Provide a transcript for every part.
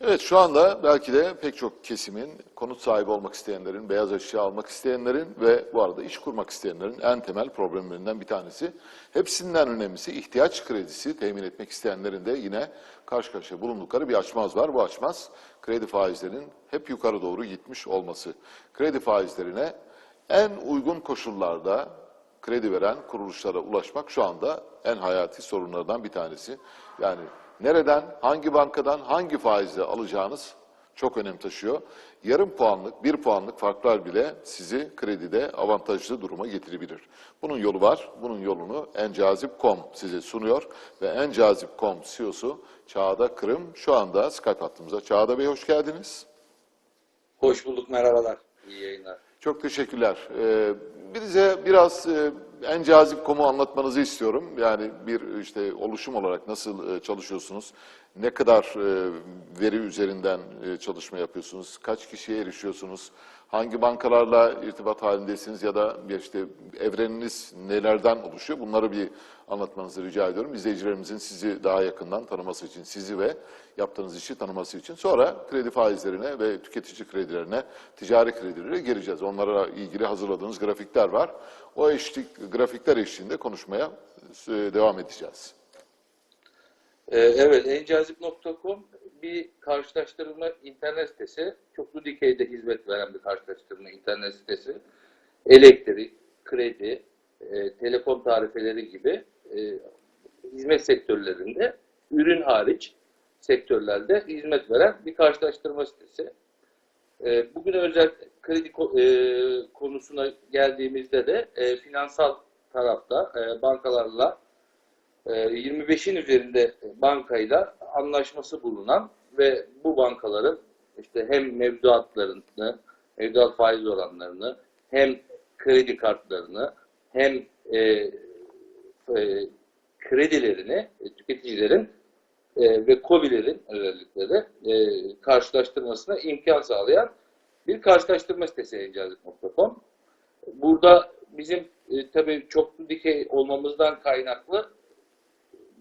Evet şu anda belki de pek çok kesimin, konut sahibi olmak isteyenlerin, beyaz eşya almak isteyenlerin ve bu arada iş kurmak isteyenlerin en temel problemlerinden bir tanesi. Hepsinden önemlisi ihtiyaç kredisi temin etmek isteyenlerin de yine karşı karşıya bulundukları bir açmaz var. Bu açmaz kredi faizlerinin hep yukarı doğru gitmiş olması. Kredi faizlerine en uygun koşullarda kredi veren kuruluşlara ulaşmak şu anda en hayati sorunlardan bir tanesi. Yani nereden, hangi bankadan, hangi faizle alacağınız çok önem taşıyor. Yarım puanlık, bir puanlık farklar bile sizi kredide avantajlı duruma getirebilir. Bunun yolu var. Bunun yolunu encazip.com size sunuyor ve encazip.com CEO'su Çağda Kırım şu anda Skype hattımıza. Çağda Bey hoş geldiniz. Hoş bulduk, merhabalar. İyi yayınlar. Çok teşekkürler. Ee, bize biraz e, en cazip komu anlatmanızı istiyorum. Yani bir işte oluşum olarak nasıl e, çalışıyorsunuz? Ne kadar e, veri üzerinden e, çalışma yapıyorsunuz? Kaç kişiye erişiyorsunuz? Hangi bankalarla irtibat halindesiniz ya da işte evreniniz nelerden oluşuyor? Bunları bir anlatmanızı rica ediyorum. İzleyicilerimizin sizi daha yakından tanıması için, sizi ve yaptığınız işi tanıması için. Sonra kredi faizlerine ve tüketici kredilerine, ticari kredilere gireceğiz. Onlara ilgili hazırladığınız grafikler var. O eşlik, grafikler eşliğinde konuşmaya e, devam edeceğiz. Ee, evet, encazip.com bir karşılaştırma internet sitesi. Çoklu dikeyde hizmet veren bir karşılaştırma internet sitesi. Elektrik, kredi, e, telefon tarifeleri gibi e, hizmet sektörlerinde ürün hariç sektörlerde hizmet veren bir karşılaştırma sitesi. E, bugün özel kredi ko- konusuna geldiğimizde de finansal tarafta bankalarla 25'in üzerinde bankayla anlaşması bulunan ve bu bankaların işte hem mevduatlarını, mevduat faiz oranlarını, hem kredi kartlarını, hem e, e, kredilerini e, tüketicilerin e, ve COBİ'lerin özellikle de e, karşılaştırmasına imkan sağlayan bir karşılaştırma sitesi encazip.com. Burada bizim e, tabii çoklu dikey olmamızdan kaynaklı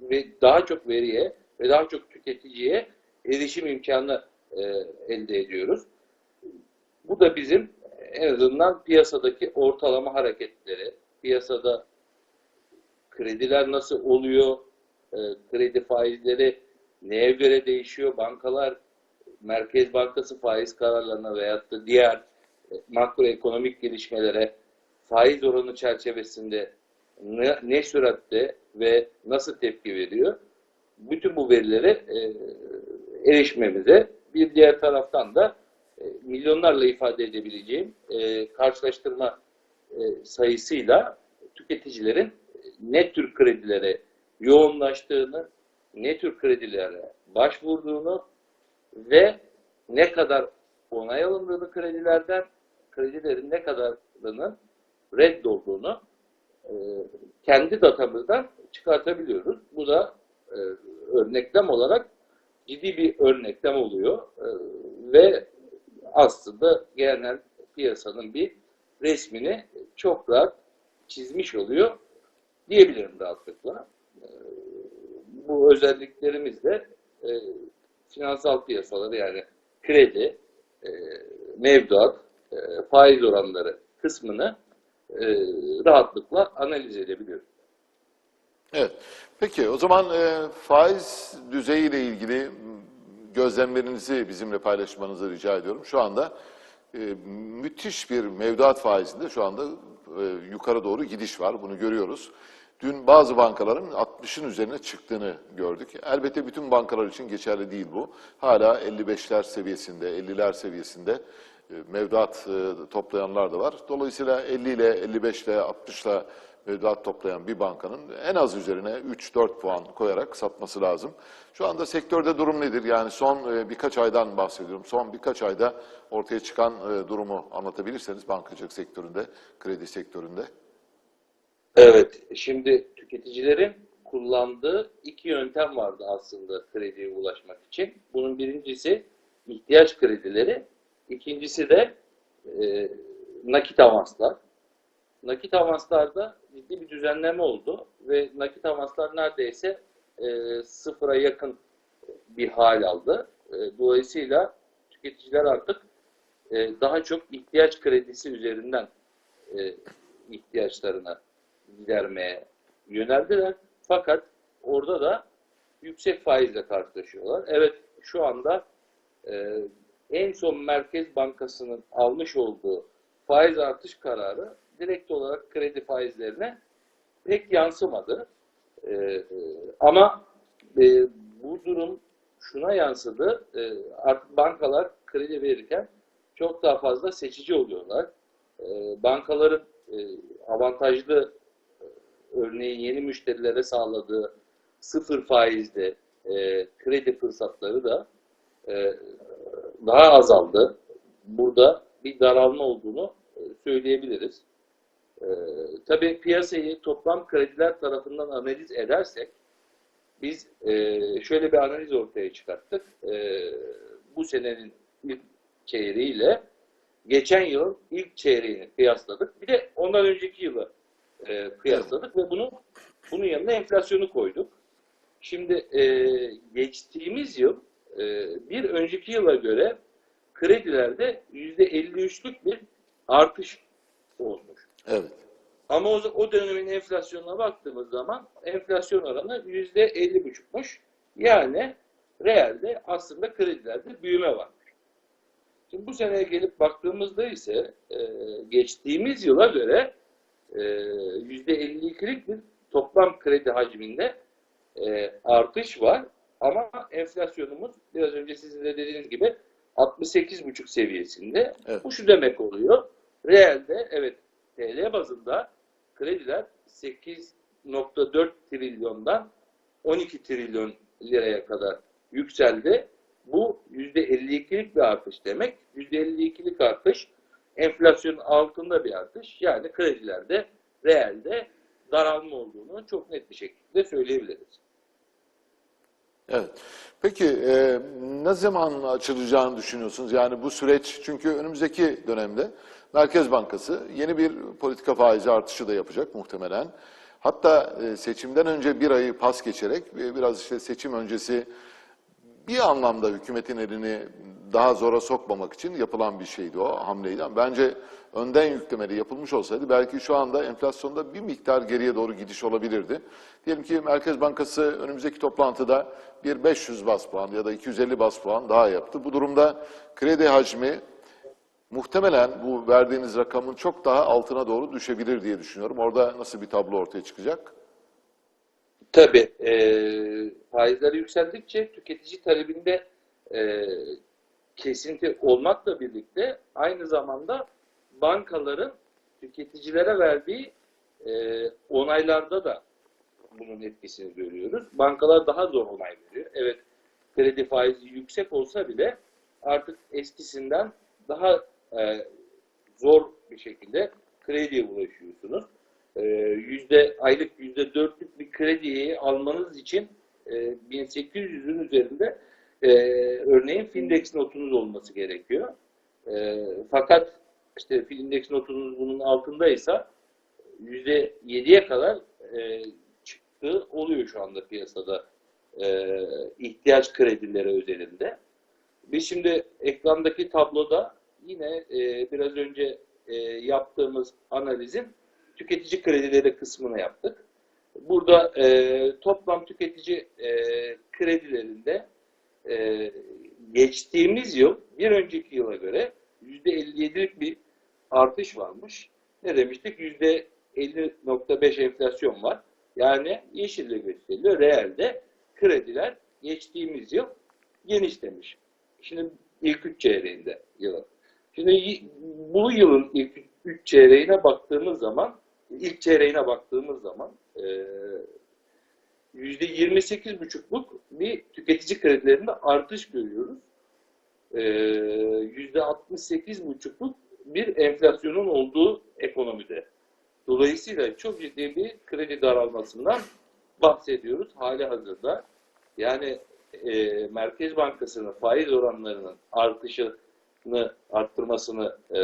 ve daha çok veriye ve daha çok tüketiciye erişim imkanı e, elde ediyoruz. Bu da bizim en azından piyasadaki ortalama hareketleri, piyasada krediler nasıl oluyor, e, kredi faizleri neye göre değişiyor, bankalar Merkez Bankası faiz kararlarına veyahut da diğer e, makroekonomik gelişmelere faiz oranı çerçevesinde ne, ne süratte ve nasıl tepki veriyor? Bütün bu verilere e, erişmemize bir diğer taraftan da e, milyonlarla ifade edebileceğim e, karşılaştırma e, sayısıyla tüketicilerin ne tür kredilere yoğunlaştığını, ne tür kredilere başvurduğunu ve ne kadar onay alındığını kredilerden, kredilerin ne kadarının reddolduğunu e, kendi datamızdan çıkartabiliyoruz. Bu da e, örneklem olarak ciddi bir örneklem oluyor E, ve aslında genel piyasanın bir resmini çok rahat çizmiş oluyor diyebilirim rahatlıkla. E, bu özelliklerimizle e, finansal piyasaları yani kredi, e, mevduat, e, faiz oranları kısmını e, rahatlıkla analiz edebiliyoruz. Evet. Peki o zaman e, faiz düzeyiyle ilgili gözlemlerinizi bizimle paylaşmanızı rica ediyorum. Şu anda e, müthiş bir mevduat faizinde şu anda e, yukarı doğru gidiş var. Bunu görüyoruz. Dün bazı bankaların 60'ın üzerine çıktığını gördük. Elbette bütün bankalar için geçerli değil bu. Hala 55'ler seviyesinde, 50'ler seviyesinde e, mevduat e, toplayanlar da var. Dolayısıyla 50 ile 55 ile 60 ile mevduat toplayan bir bankanın en az üzerine 3-4 puan koyarak satması lazım. Şu anda sektörde durum nedir? Yani son e, birkaç aydan bahsediyorum. Son birkaç ayda ortaya çıkan e, durumu anlatabilirseniz bankacılık sektöründe, kredi sektöründe. Evet, şimdi tüketicilerin kullandığı iki yöntem vardı aslında krediye ulaşmak için. Bunun birincisi ihtiyaç kredileri, ikincisi de e, nakit avanslar. Nakit avanslarda ciddi bir düzenleme oldu ve nakit avanslar neredeyse e, sıfıra yakın bir hal aldı. E, dolayısıyla tüketiciler artık e, daha çok ihtiyaç kredisi üzerinden e, ihtiyaçlarına gidermeye yöneldiler. Fakat orada da yüksek faizle karşılaşıyorlar. Evet şu anda e, en son Merkez Bankası'nın almış olduğu faiz artış kararı direkt olarak kredi faizlerine pek yansımadı. E, ama e, bu durum şuna yansıdı. E, artık bankalar kredi verirken çok daha fazla seçici oluyorlar. E, bankaların e, avantajlı e, örneğin yeni müşterilere sağladığı sıfır faizli e, kredi fırsatları da e, daha azaldı. Burada bir daralma olduğunu e, söyleyebiliriz. E, tabii piyasayı toplam krediler tarafından analiz edersek biz e, şöyle bir analiz ortaya çıkarttık. E, bu senenin ilk çeyreğiyle geçen yılın ilk çeyreğini kıyasladık. Bir de ondan önceki yılı e, kıyasladık ve bunu bunun yanına enflasyonu koyduk. Şimdi e, geçtiğimiz yıl e, bir önceki yıla göre kredilerde %53'lük bir artış olmuş. Evet. Ama o, o dönemin enflasyonuna baktığımız zaman enflasyon oranı %50,5'muş. Yani realde aslında kredilerde büyüme var. Şimdi bu seneye gelip baktığımızda ise e, geçtiğimiz yıla göre e, %52'lik bir toplam kredi hacminde e, artış var. Ama enflasyonumuz biraz önce sizin de dediğiniz gibi 68,5 seviyesinde. Evet. Bu şu demek oluyor. Realde evet TL bazında krediler 8.4 trilyondan 12 trilyon liraya kadar yükseldi. Bu %52'lik bir artış demek. %52'lik artış enflasyonun altında bir artış. Yani kredilerde realde daralma olduğunu çok net bir şekilde söyleyebiliriz. Evet. Peki e, ne zaman açılacağını düşünüyorsunuz? Yani bu süreç çünkü önümüzdeki dönemde Merkez Bankası yeni bir politika faizi artışı da yapacak muhtemelen. Hatta e, seçimden önce bir ayı pas geçerek biraz işte seçim öncesi bir anlamda hükümetin elini daha zora sokmamak için yapılan bir şeydi o hamleydi. Bence önden yüklemeli yapılmış olsaydı belki şu anda enflasyonda bir miktar geriye doğru gidiş olabilirdi. Diyelim ki Merkez Bankası önümüzdeki toplantıda bir 500 bas puan ya da 250 bas puan daha yaptı. Bu durumda kredi hacmi muhtemelen bu verdiğiniz rakamın çok daha altına doğru düşebilir diye düşünüyorum. Orada nasıl bir tablo ortaya çıkacak? Tabii e, faizler yükseldikçe tüketici talebinde e, kesinti olmakla birlikte aynı zamanda bankaların tüketicilere verdiği e, onaylarda da bunun etkisini görüyoruz. Bankalar daha zor onay veriyor. Evet kredi faizi yüksek olsa bile artık eskisinden daha e, zor bir şekilde krediye ulaşıyorsunuz. E, yüzde aylık yüzde dörtlük bir krediyi almanız için e, 1800'ün üzerinde e, örneğin Findex notunuz olması gerekiyor. E, fakat işte Findex notunuz bunun altındaysa yüzde yediye kadar e, çıktığı oluyor şu anda piyasada e, ihtiyaç kredileri özelinde. Biz şimdi ekrandaki tabloda yine e, biraz önce e, yaptığımız analizin tüketici kredileri kısmını yaptık. Burada e, toplam tüketici e, kredilerinde e, geçtiğimiz yıl bir önceki yıla göre %57'lik bir artış varmış. Ne demiştik? %50.5 enflasyon var. Yani yeşille gösteriliyor. Realde krediler geçtiğimiz yıl genişlemiş. Şimdi ilk üç çeyreğinde yılın. Şimdi bu yılın ilk üç çeyreğine baktığımız zaman, ilk çeyreğine baktığımız zaman eee %28,5'luk bir tüketici kredilerinde artış görüyoruz. Eee %68,5'luk bir enflasyonun olduğu ekonomide. Dolayısıyla çok ciddi bir kredi daralmasından bahsediyoruz hali hazırda. Yani e, Merkez Bankası'nın faiz oranlarının artışını arttırmasını, e,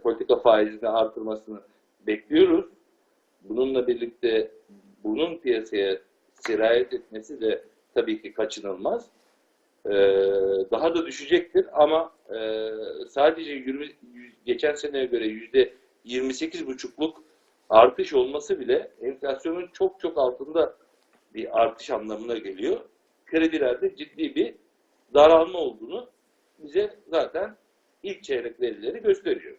politika faizini arttırmasını bekliyoruz. Bununla birlikte bunun piyasaya sirayet etmesi de tabii ki kaçınılmaz. e, daha da düşecektir ama e, sadece 20, geçen seneye göre yüzde 28,5'luk artış olması bile enflasyonun çok çok altında bir artış anlamına geliyor. Kredilerde ciddi bir daralma olduğunu bize zaten ilk çeyrek verileri gösteriyor.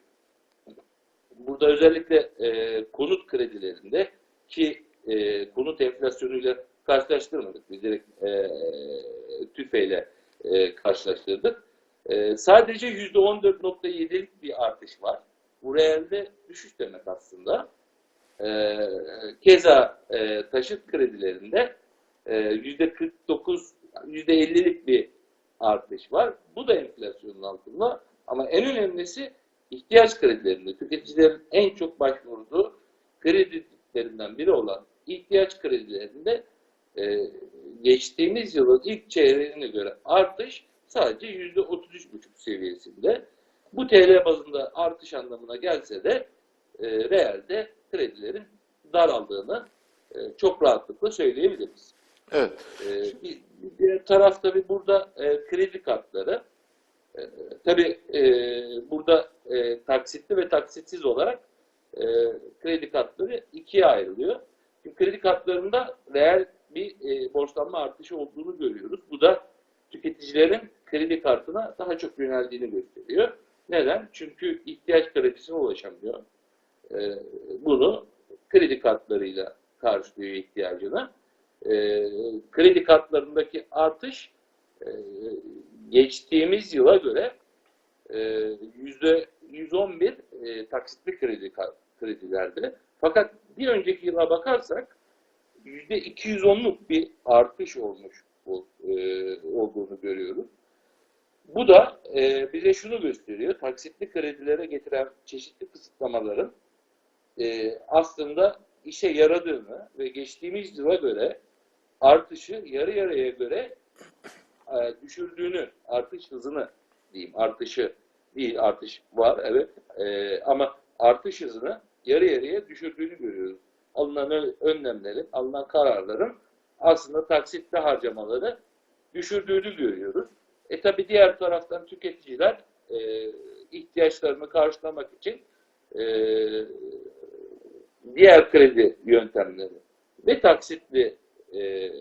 Burada özellikle e, konut kredilerinde ki e, konut enflasyonuyla karşılaştırmadık. Biz direkt e, tüfeyle e, karşılaştırdık. E, sadece %14.7'lik bir artış var. Bu reelde düşüş demek aslında. E, keza e, taşıt kredilerinde e, %49, %50'lik bir artış var. Bu da enflasyonun altında. Ama en önemlisi ihtiyaç kredilerinde tüketicilerin en çok başvurduğu kredilerinden biri olan ihtiyaç kredilerinde e, geçtiğimiz yılın ilk çeyreğine göre artış sadece yüzde 33,5 seviyesinde. Bu TL bazında artış anlamına gelse de e, realde kredilerin daraldığını e, çok rahatlıkla söyleyebiliriz. Evet. Ee, bir, bir diğer taraf tabii burada e, kredi kartları. E, tabii e, burada e, taksitli ve taksitsiz olarak e, kredi kartları ikiye ayrılıyor. Şimdi kredi kartlarında reel bir e, borçlanma artışı olduğunu görüyoruz. Bu da tüketicilerin kredi kartına daha çok yöneldiğini gösteriyor. Neden? Çünkü ihtiyaç kredisine ulaşamıyor. E, bunu kredi kartlarıyla karşılıyor ihtiyacını e, kredi kartlarındaki artış e, geçtiğimiz yıla göre e, yüzde 111 e, taksitli kredi kredilerde. Fakat bir önceki yıla bakarsak yüzde 210'luk bir artış olmuş bu, e, olduğunu görüyoruz. Bu da e, bize şunu gösteriyor. Taksitli kredilere getiren çeşitli kısıtlamaların e, aslında işe yaradığını ve geçtiğimiz yıla göre artışı yarı yarıya göre e, düşürdüğünü, artış hızını diyeyim, artışı değil, artış var evet E, ama artış hızını yarı yarıya düşürdüğünü görüyoruz. Alınan önlemlerin, alınan kararların aslında taksitli harcamaları düşürdüğünü görüyoruz. E tabi diğer taraftan tüketiciler e, ihtiyaçlarını karşılamak için e, diğer kredi yöntemleri ve taksitli e,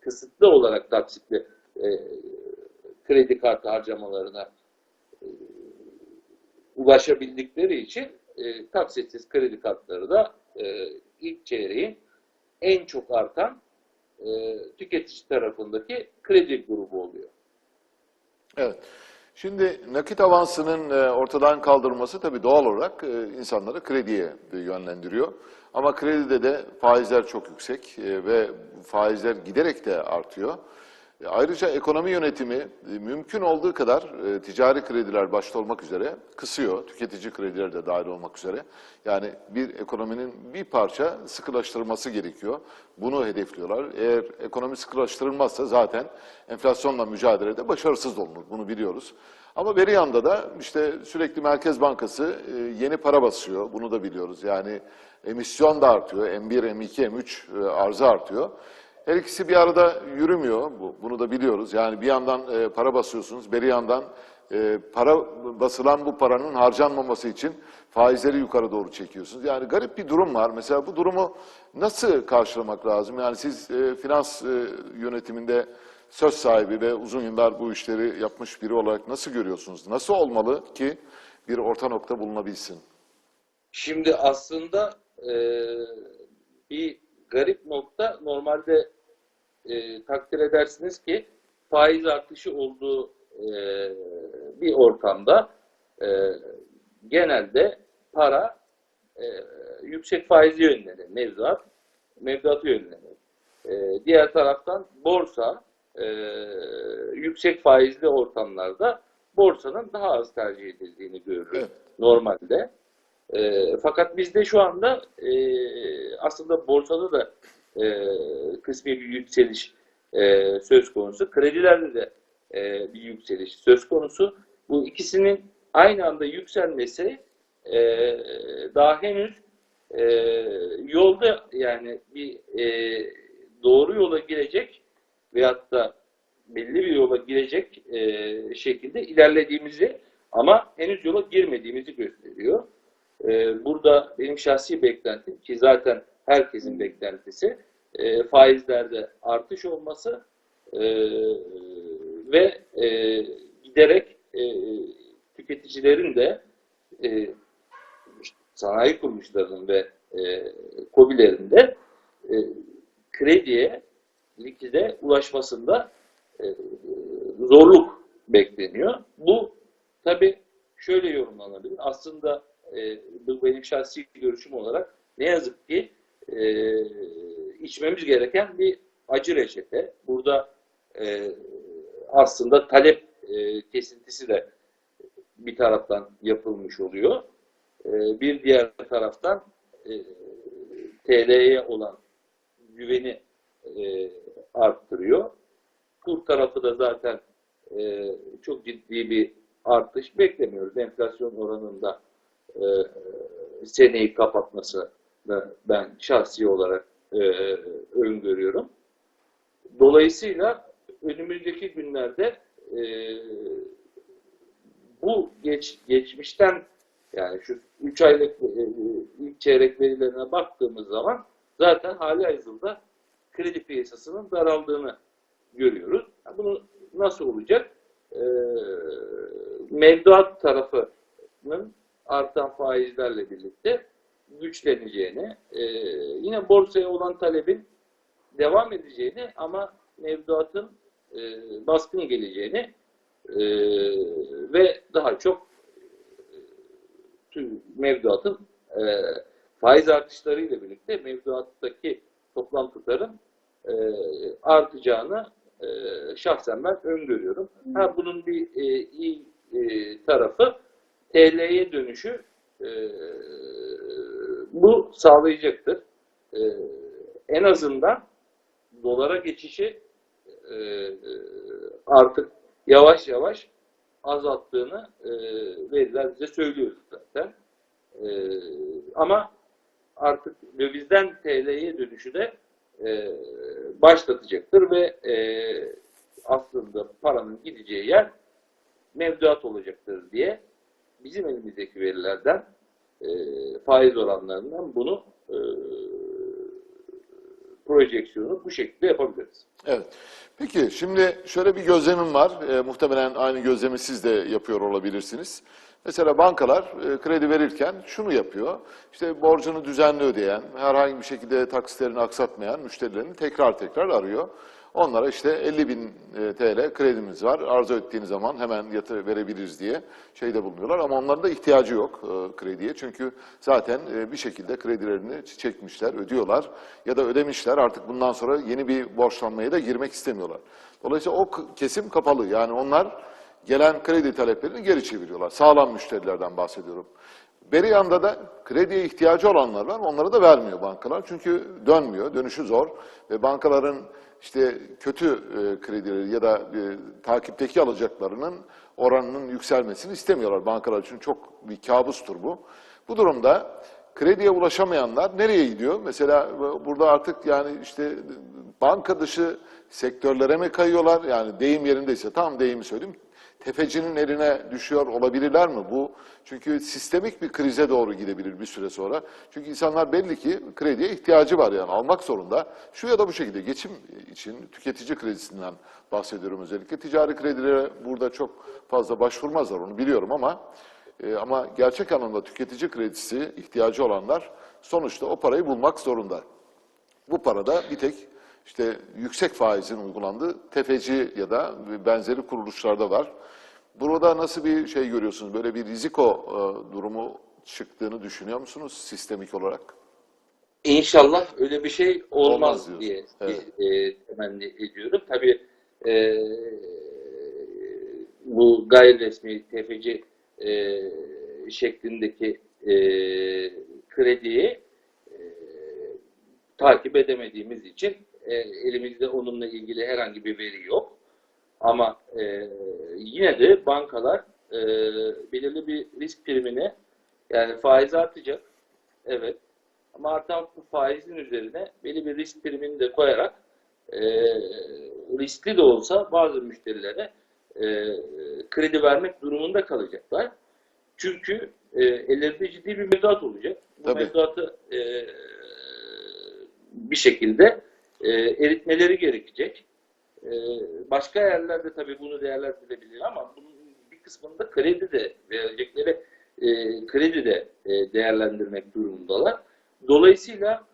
kısıtlı olarak taksitli e, kredi kartı harcamalarına e, ulaşabildikleri için e, taksitsiz kredi kartları da e, ilk çeyreğin en çok artan e, tüketici tarafındaki kredi grubu oluyor. Evet. Şimdi nakit avansının e, ortadan kaldırılması tabii doğal olarak e, insanları krediye yönlendiriyor. Ama kredide de faizler çok yüksek e, ve faizler giderek de artıyor. E, Ayrıca ekonomi yönetimi e, mümkün olduğu kadar e, ticari krediler başta olmak üzere kısıyor. Tüketici krediler de dahil olmak üzere. Yani bir ekonominin bir parça sıkılaştırılması gerekiyor. Bunu hedefliyorlar. Eğer ekonomi sıkılaştırılmazsa zaten enflasyonla mücadelede başarısız olunur. Bunu biliyoruz. Ama bir yanda da işte sürekli Merkez Bankası yeni para basıyor. Bunu da biliyoruz. Yani emisyon da artıyor. M1, M2, M3 e, arzı artıyor. Her ikisi bir arada yürümüyor. Bu, bunu da biliyoruz. Yani bir yandan e, para basıyorsunuz, bir yandan e, para basılan bu paranın harcanmaması için faizleri yukarı doğru çekiyorsunuz. Yani garip bir durum var. Mesela bu durumu nasıl karşılamak lazım? Yani siz e, finans e, yönetiminde söz sahibi ve uzun yıllar bu işleri yapmış biri olarak nasıl görüyorsunuz? Nasıl olmalı ki bir orta nokta bulunabilsin? Şimdi aslında e, bir garip nokta normalde e, takdir edersiniz ki faiz artışı olduğu e, bir ortamda e, genelde para e, yüksek faizi yönlenir. Mevduat, mevduatı yönlenir. E, diğer taraftan borsa e, yüksek faizli ortamlarda borsanın daha az tercih edildiğini görürüz Evet. normalde. E, fakat bizde şu anda e, aslında borsada da e, kısmi bir yükseliş e, söz konusu. Kredilerde de e, bir yükseliş söz konusu. Bu ikisinin aynı anda yükselmesi e, daha henüz e, yolda yani bir e, doğru yola girecek veyahut da belli bir yola girecek e, şekilde ilerlediğimizi ama henüz yola girmediğimizi gösteriyor. E, burada benim şahsi beklentim ki zaten herkesin beklentisi e, faizlerde artış olması e, ve e, giderek tüketicilerin de sanayi kuruluşlarının ve e, KOBİ'lerin de e, krediye, likide ulaşmasında zorluk bekleniyor. Bu tabii şöyle yorumlanabilir. Aslında e, bu benim şahsi görüşüm olarak ne yazık ki e, içmemiz gereken bir acı reçete. Burada e, aslında talep e, kesintisi de bir taraftan yapılmış oluyor. E, bir diğer taraftan e, TL'ye olan güveni e, arttırıyor. Kur tarafı da zaten e, çok ciddi bir artış beklemiyoruz. Enflasyon oranında e, seneyi kapatmasını ben şahsi olarak e, öngörüyorum. Dolayısıyla önümüzdeki günlerde e, bu geç, geçmişten yani şu 3 aylık ilk çeyrek verilerine baktığımız zaman zaten hali hazırda kredi piyasasının daraldığını görüyoruz. Bunu nasıl olacak? Mevduat tarafının artan faizlerle birlikte güçleneceğini, e, yine borsaya olan talebin devam edeceğini ama mevduatın e, baskın geleceğini e, ve daha çok e, mevduatın e, faiz artışlarıyla birlikte mevduattaki toplam tutarın e, artacağını e, şahsen ben öngörüyorum. Ha bunun bir e, iyi e, tarafı TL'ye dönüşü e, bu sağlayacaktır. E, en azından dolara geçişi e, artık yavaş yavaş azalttığını e, veriler bize söylüyor zaten. E, ama artık dövizden TL'ye dönüşü de e, başlatacaktır ve e, aslında paranın gideceği yer mevduat olacaktır diye bizim elimizdeki verilerden e, faiz oranlarından bunu e, projeksiyonu bu şekilde yapabiliriz. Evet. Peki şimdi şöyle bir gözlemim var. E, muhtemelen aynı gözlemi siz de yapıyor olabilirsiniz. Mesela bankalar e, kredi verirken şunu yapıyor. İşte borcunu düzenli ödeyen, herhangi bir şekilde taksitlerini aksatmayan müşterilerini tekrar tekrar arıyor. Onlara işte 50 bin e, TL kredimiz var. Arzu ettiğiniz zaman hemen yatır verebiliriz diye şeyde bulunuyorlar. Ama onların da ihtiyacı yok e, krediye. Çünkü zaten e, bir şekilde kredilerini çekmişler, ödüyorlar. Ya da ödemişler. Artık bundan sonra yeni bir borçlanmaya da girmek istemiyorlar. Dolayısıyla o kesim kapalı. Yani onlar gelen kredi taleplerini geri çeviriyorlar. Sağlam müşterilerden bahsediyorum. Beri yanda da krediye ihtiyacı olanlar var. Onlara da vermiyor bankalar. Çünkü dönmüyor, dönüşü zor. Ve bankaların işte kötü e, kredileri ya da e, takipteki alacaklarının oranının yükselmesini istemiyorlar bankalar için. Çok bir kabustur bu. Bu durumda krediye ulaşamayanlar nereye gidiyor? Mesela e, burada artık yani işte banka dışı sektörlere mi kayıyorlar? Yani deyim yerindeyse tam deyimi söyleyeyim tefecinin eline düşüyor olabilirler mi? Bu çünkü sistemik bir krize doğru gidebilir bir süre sonra. Çünkü insanlar belli ki krediye ihtiyacı var yani almak zorunda. Şu ya da bu şekilde geçim için tüketici kredisinden bahsediyorum özellikle. Ticari kredilere burada çok fazla başvurmazlar onu biliyorum ama e, ama gerçek anlamda tüketici kredisi ihtiyacı olanlar sonuçta o parayı bulmak zorunda. Bu parada bir tek işte yüksek faizin uygulandığı tefeci ya da benzeri kuruluşlarda var. Burada nasıl bir şey görüyorsunuz? Böyle bir riziko e, durumu çıktığını düşünüyor musunuz sistemik olarak? İnşallah öyle bir şey olmaz, Olmaz diyorsun. diye Evet. e, temenni ediyorum. Tabii e, bu gayri resmi tefeci e, şeklindeki e, krediyi e, takip edemediğimiz için e, elimizde onunla ilgili herhangi bir veri yok. Ama e, yine de bankalar e, belirli bir risk primini yani faiz artacak. Evet. Ama artan bu faizin üzerine belli bir risk primini de koyarak e, riskli de olsa bazı müşterilere e, kredi vermek durumunda kalacaklar. Çünkü e, ellerinde ciddi bir mevduat olacak. Bu Tabii. mevduatı e, bir şekilde e, eritmeleri gerekecek. E, başka yerlerde tabii bunu değerlendirebilir ama bunun bir kısmında kredi de verecekleri e, kredi de e, değerlendirmek durumundalar. Dolayısıyla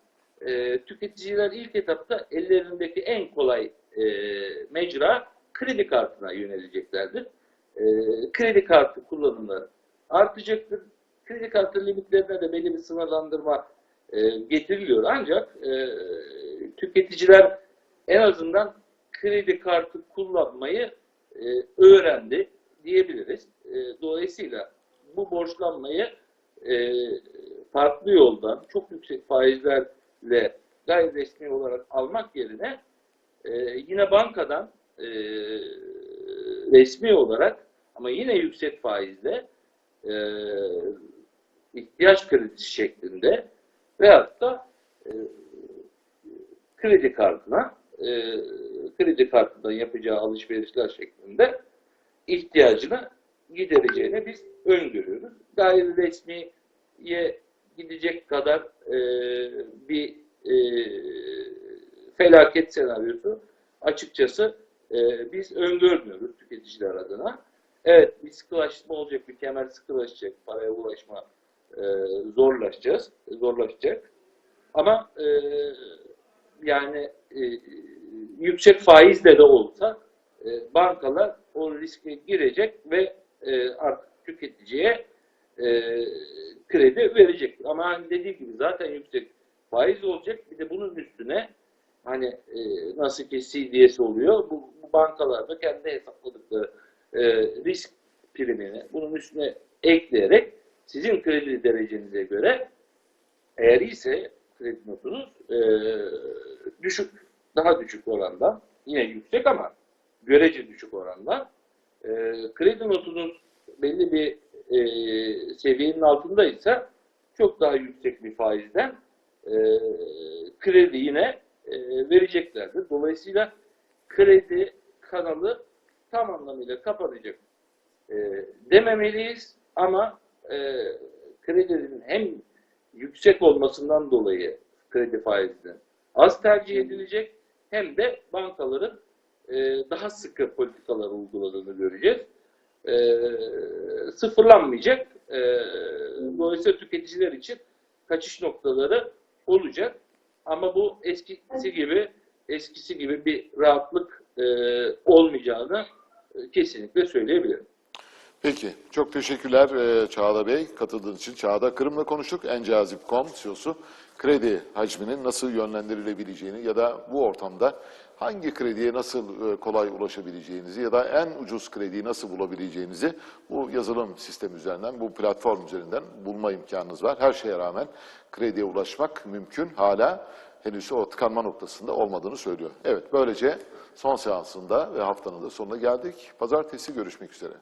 e, tüketiciler ilk etapta ellerindeki en kolay mecra kredi kartına yöneleceklerdir. Kredi kartı kullanımı artacaktır. Kredi kartı limitlerine de belli bir sınırlandırma getiriliyor. Ancak tüketiciler en azından kredi kartı kullanmayı e, öğrendi diyebiliriz. E, dolayısıyla bu borçlanmayı e, farklı yoldan çok yüksek faizlerle gayri resmi olarak almak yerine e, yine bankadan e, resmi olarak ama yine yüksek faizle e, ihtiyaç kredisi şeklinde veyahut da e, kredi kartına e, kredi kartından yapacağı alışverişler şeklinde ihtiyacını gidereceğini biz öngörüyoruz. Gayri resmiye gidecek kadar e, bir e, felaket senaryosu açıkçası e, biz öngörmüyoruz tüketiciler adına. Evet bir sıkılaşma olacak, bir kemer sıkılaşacak, paraya ulaşma e, zorlaşacağız, zorlaşacak. Ama e, yani e, yüksek faizle de olsa e, bankalar o riske girecek ve e, artık tüketiciye e, kredi verecek. Ama hani dediğim gibi zaten yüksek faiz olacak. Bir de bunun üstüne hani e, nasıl ki CDS oluyor, bu, bu bankalarda kendi hesapladıkları e, risk primini bunun üstüne ekleyerek sizin kredi derecenize göre eğer ise kredi notunuz e, düşük, daha düşük oranda, yine yüksek ama görece düşük oranda e, kredi notunuz belli bir e, seviyenin altındaysa çok daha yüksek bir faizden e, kredi yine e, vereceklerdir. Dolayısıyla kredi kanalı tam anlamıyla kapanacak e, dememeliyiz ama e, kredinin hem yüksek olmasından dolayı kredi faizinin az tercih edilecek hem de bankaların e, daha sıkı politikalar uyguladığını göreceğiz. E, sıfırlanmayacak. E, dolayısıyla tüketiciler için kaçış noktaları olacak. Ama bu eskisi gibi eskisi gibi bir rahatlık e, olmayacağını e, kesinlikle söyleyebilirim. Peki, çok teşekkürler e, Çağla Bey katıldığınız için. Çağda Kırım'la konuştuk. Encazip.com CEO'su kredi hacminin nasıl yönlendirilebileceğini ya da bu ortamda hangi krediye nasıl e, kolay ulaşabileceğinizi ya da en ucuz krediyi nasıl bulabileceğinizi bu yazılım sistemi üzerinden, bu platform üzerinden bulma imkanınız var. Her şeye rağmen krediye ulaşmak mümkün. Hala henüz o tıkanma noktasında olmadığını söylüyor. Evet, böylece son seansında ve haftanın da sonuna geldik. Pazartesi görüşmek üzere.